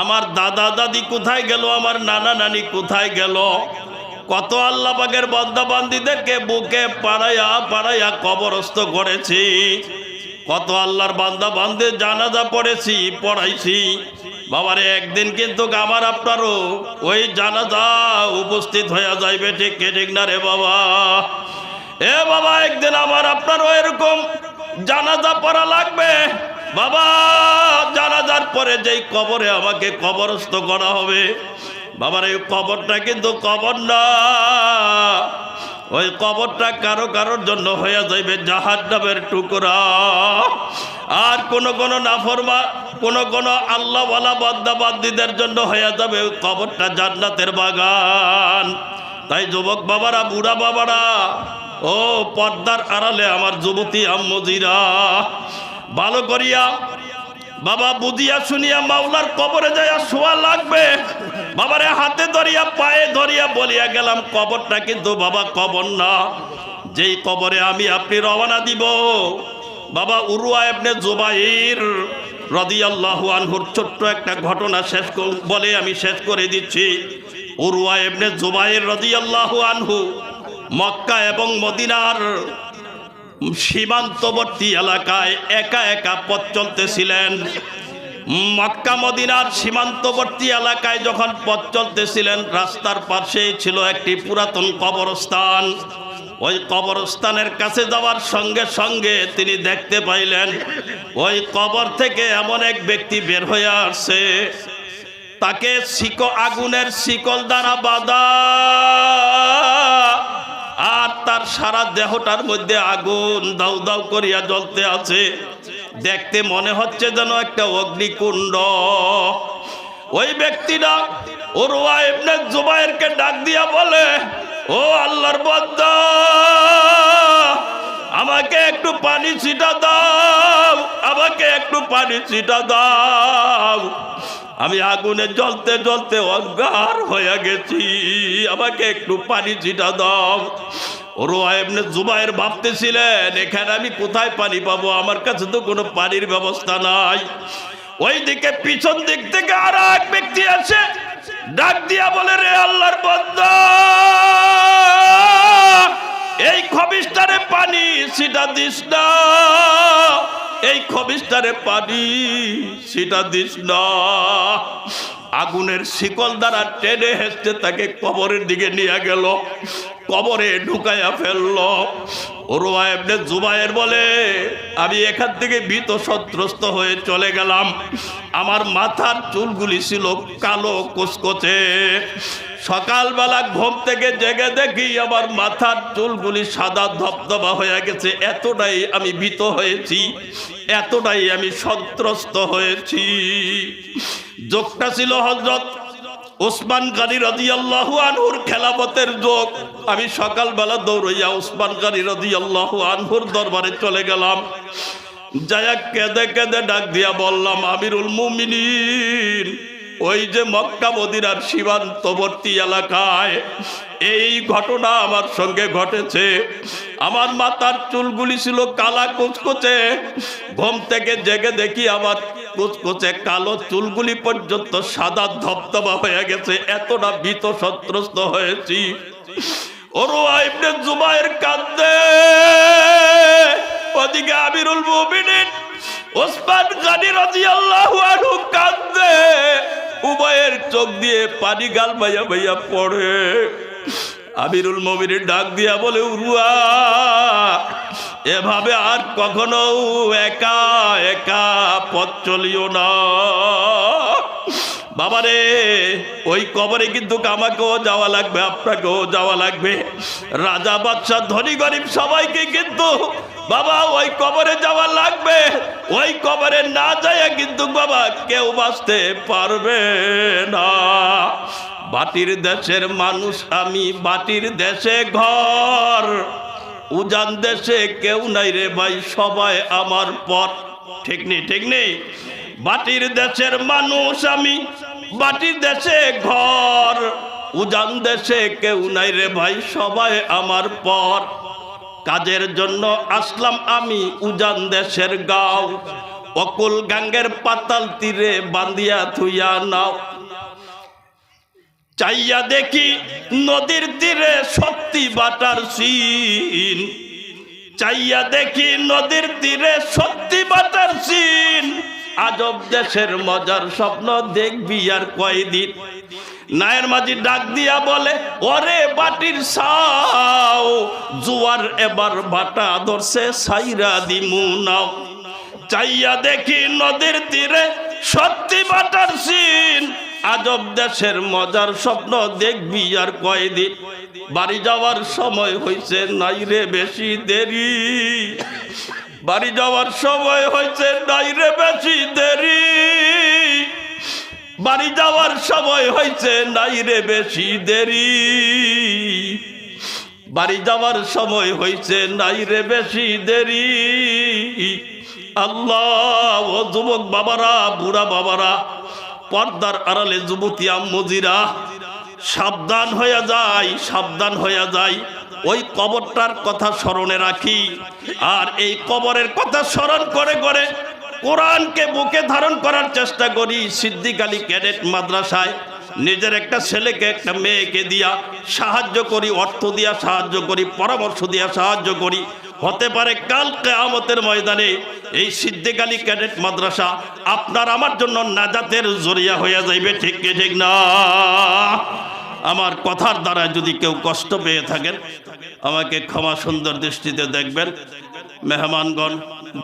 আমার দাদা দাদি কোথায় গেল? আমার নানা নানি কোথায় গেল? কত আল্লাহ পাকের বন্দাবান্দিদেরকে বুকে পাড়াইয়া পাড়াইয়া কবরস্থ করেছি। কত আল্লাহর বান্দা বান্দে জানাজা পড়েছি, পড়াইছি। বাবারে, একদিন কিন্তু আমার আপনারও ওই জানাজা উপস্থিত হয়ে যাইবে, ঠিক ঠিক না রে বাবা? এ বাবা, একদিন আমার আপনারও এরকম জানাজা পড়া লাগবে। বাবা, জানাজার পরে যেই কবরে আমাকে কবরস্থ করা হবে, বাবার এই কবরটা কিন্তু কবর না। ওই কবরটা কারও কারোর জন্য হয়ে যাইবে জাহাজ নামের টুকরা। আর কোন কোন নাফরমা, কোন কোন আল্লাহওয়ালা বদ্দাবাদ্দিদের জন্য হয়ে যাবে ওই কবরটা জান্নাতের বাগান। তাই যুবক বাবারা, বুড়া বাবারা, ও পর্দার আড়ালে আমার যুবতী আম্মজিরা ভালো করিয়া বাবা বুঝিয়া শুনিয়া মাওলার কবরে যাইয়া শোয়া লাগবে। বাবারে হাতে ধরিয়া, পায়ে ধরিয়া বলিয়া গেলাম, কবরটা কিন্তু বাবা কবর না। যেই কবরে আমি আপনি রওনা দিব। বাবা উরুয়া এবনে জুবাইর রদিয়াল্লাহু আনহুর ছোট্ট একটা ঘটনা শেষ বলে আমি শেষ করে দিচ্ছি। উরুয়া এবনে জুবাইর রদিয়াল্লাহু আনহু মক্কা এবং মদিনার সীমান্তবর্তী এলাকায় একা একা পথ চলতেছিলেন। মক্কা, মদিনার সীমান্তবর্তী এলাকায় যখন পথ চলতেছিলেন, রাস্তার পাশেই ছিল একটি পুরাতন কবরস্থান। ওই কবরস্থানের কাছে যাওয়ার সঙ্গে সঙ্গে তিনি দেখতে পাইলেন, ওই কবর থেকে এমন এক ব্যক্তি বের হয়ে আসছে। তাকে শিক আগুনের শিকল দ্বারা বাঁধা। তার সারা দেহটার মধ্যে আগুন দাউ দাউ করিয়া জ্বলতে আছে। দেখতে মনে হচ্ছে যেন একটা অগ্নিকুণ্ড। ওই ব্যক্তিটা ওরওয়া ইবনে জুবাইরকে ডাক দিয়া বলে, ও আল্লাহর বদ্দা আমাকে একটু পানি ছিটা দাও, আমাকে একটু পানি ছিটা দাও। আমি আগুনে জ্বলতে জ্বলতে অজ্ঞান হয়ে গেছি, আমাকে একটু পানি ছিটা দাও। এমনি জুবাইর ভাবতেছিলেন, এখানে আমি কোথায় পানি পাবো? আমার কাছে তো কোনো পানির ব্যবস্থা নাই। ওই পিছন দিক থেকে আর এক ব্যক্তি আছে ডাক দিয়া বলে, রে আল্লাহর বন্দা, এই খবিস্তারে পানি সেটা দিস না, এই খবিস্তারে পানি সেটা দিস না। আগুনের শিকল দ্বারা টেনে হেসতে তাকে কবরের দিকে নিয়ে গেল। কবরে ঢুকাইয়া ফেলল। ওরোয়া এমনি জুবাইয়ের বলে, আমি এখান থেকে ভীত সন্ত্রস্ত হয়ে চলে গেলাম। আমার মাথার চুলগুলি ছিল কালো কুচকোচে সকালবেলা ঘুম থেকে জেগে দেখি আমার মাথার চুলগুলি সাদা ধবধবা হয়ে গেছে। এতটাই আমি ভীত হয়েছি, এতটাই আমি সন্ত্রস্ত হয়েছি। যোগটা ছিল হজরত ওসমান গানি রদি আল্লাহু আনহুর খেলাপথের যোগ। আমি সকালবেলা দৌড়াইয়া ওসমান গানি রদি আল্লাহু আনহুর দরবারে চলে গেলাম। যায়া কেঁদে কেঁদে ডাক দিয়া বললাম, আমিরুল মুমিনিন, ওই যে মক্কা মদিনার সীমান্তবর্তী এলাকায় এই ঘটনা আমার সঙ্গে ঘটেছে। আমার মাথার চুলগুলি ছিল কালা কুচকুচে ঘুম থেকে জেগে দেখি আমার কুচকুচে কালো চুলগুলি পর্যন্ত সাদা ধবধবা হয়ে গেছে, এতটা ভীত সন্ত্রস্ত হয়েছি। ওরুয়া ইবনে জুবাইর কান্দে। ওদিকে আমিরুল মুমিনিন ওসমান গানি রাদিয়াল্লাহু আনহু কান্দে। উভয়ের চোখ দিয়ে পানি গাল ভাইয়া ভাইয়া পড়ে। আমিরুল মুমিনিন ডাক দিয়া বলে, উরুয়া এভাবে আর কখনো একা একা পথ চলিও না। বাবারে, ওই কবরে কিন্তু আমাকেও যাওয়া লাগবে, আপনাকেও যাওয়া লাগবে। রাজা, বাদশাহ, ধনী, গরিব সবাইকে কিন্তু বাবা, ওই কবরে যাওয়া লাগবে। ওই কবরে না যায় কিন্তু বাবা কেউ বাঁচতে পারবে না। বাটির দেশের মানুষ আমি, বাটির দেশে ঘর। উজান দেশে কেউ নাই রে ভাই, সবাই আমার পথ ঠিক নেই ঠিক নেই। বাটির দেশের মানুষ আমি, বাটির দেশে ঘর। উজান দেশে কেউ নাই রে ভাই, সবাই আমার পর। কাজের জন্য আসলাম আমি উজান দেশের গাঁও। অকুল গাঙ্গের পাতাল তীরে বান্দিয়া থুইয়া নাও। চাইয়া দেখি নদীর তীরে শক্তি বাটার সিন। চাইয়া দেখি নদীর তীরে সত্যি বাটার সিন। আজব দেশের মজার স্বপ্ন দেখবি আর কয়দিন। নায়ের মাঝি ডাক দিয়া বলে, ওরে বাটির সাও, জুয়ার এবার বাটা ধরছে সাইরা দিমু নাও। চাইয়া দেখি নদীর তীরে সত্যি বাটার সিন। আজব দেশের মজার স্বপ্ন দেখবি আর কয়দিন। বাড়ি যাওয়ার সময় হয়েছে নাই রে বেশি দেরি। বাড়ি যাওয়ার সময় হয়েছে নাই রে বেশি দেরি। বাড়ি যাওয়ার সময় হয়েছে নাই রে বেশি দেরি। বাড়ি যাওয়ার সময় হয়েছে নাই রে বেশি দেরি। আল্লাহ ও যুবক বাবারা, বুড়া বাবারা পর্দার আড়ালে যুবতী আম্মজিরা সাবধান হয়ে যায়, সাবধান হয়ে যায়। ওই কবরটার কথা স্মরণে রাখি। আর এই কবরের কথা স্মরণ করে করে কোরআনকে বুকে ধারণ করার চেষ্টা করি। সিদ্দিক আলী ক্যাডেট মাদ্রাসায় নিজের একটা ছেলেকে, একটা মেয়েকে দিয়া সাহায্য করি, অর্থ দিয়া সাহায্য করি, পরামর্শ দিয়া সাহায্য করি। হতে পারে কাল কেয়ামতের ময়দানে এই সিদ্দিক আলী ক্যাডেট মাদ্রাসা আপনার আমার জন্য নাজাতের জরিয়া হইয়া যাইবে, ঠিক ঠিক না? আমার কথার দ্বারা যদি কেউ কষ্ট পেয়ে থাকেন, আমাকে ক্ষমা সুন্দর দৃষ্টিতে দেখবেন। মেহমানগণ